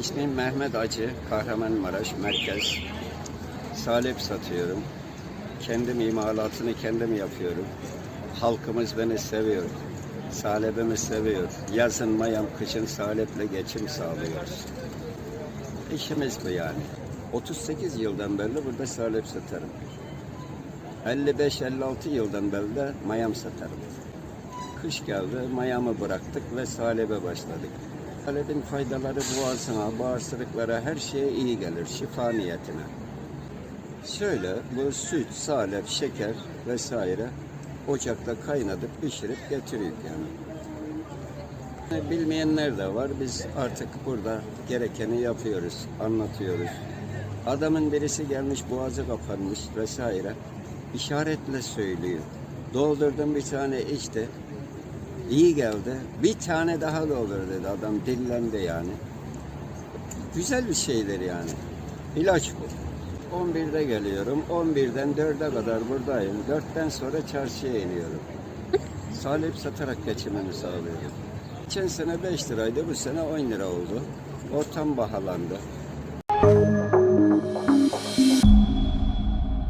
İsmim Mehmet Acı, Kahramanmaraş Merkez. Salep satıyorum. Kendim imalatını kendim yapıyorum. Halkımız beni seviyor. Salepimi seviyor. Yazın mayam, kışın saleple geçim sağlıyoruz. İşimiz bu yani. 38 yıldan beri burada salep satarım. 55-56 yıldan beri de mayam satarım. Kış geldi, mayamı bıraktık ve salebe başladık. Salepin faydaları boğazına, bağırsaklara, her şeye iyi gelir, şifa niyetine. Şöyle, bu süt, salep, şeker vesaire ocakta kaynatıp pişirip getiriyor yani. Bilmeyenler de var. Biz artık burada gerekeni yapıyoruz, anlatıyoruz. Adamın birisi gelmiş boğazı kapanmış vesaire. işaretle söylüyor. Doldurdum bir tane içti. İyi geldi. Bir tane daha doldur dedi adam. Dillendi yani. Güzel bir şeydir yani. İlaç bu. 11'de geliyorum. 11'den 4'e kadar buradayım. 4'ten sonra çarşıya iniyorum. Salep satarak geçimimi sağlıyorum. Geçen sene 5 liraydı, bu sene 10 lira oldu. Ortam bahalandı.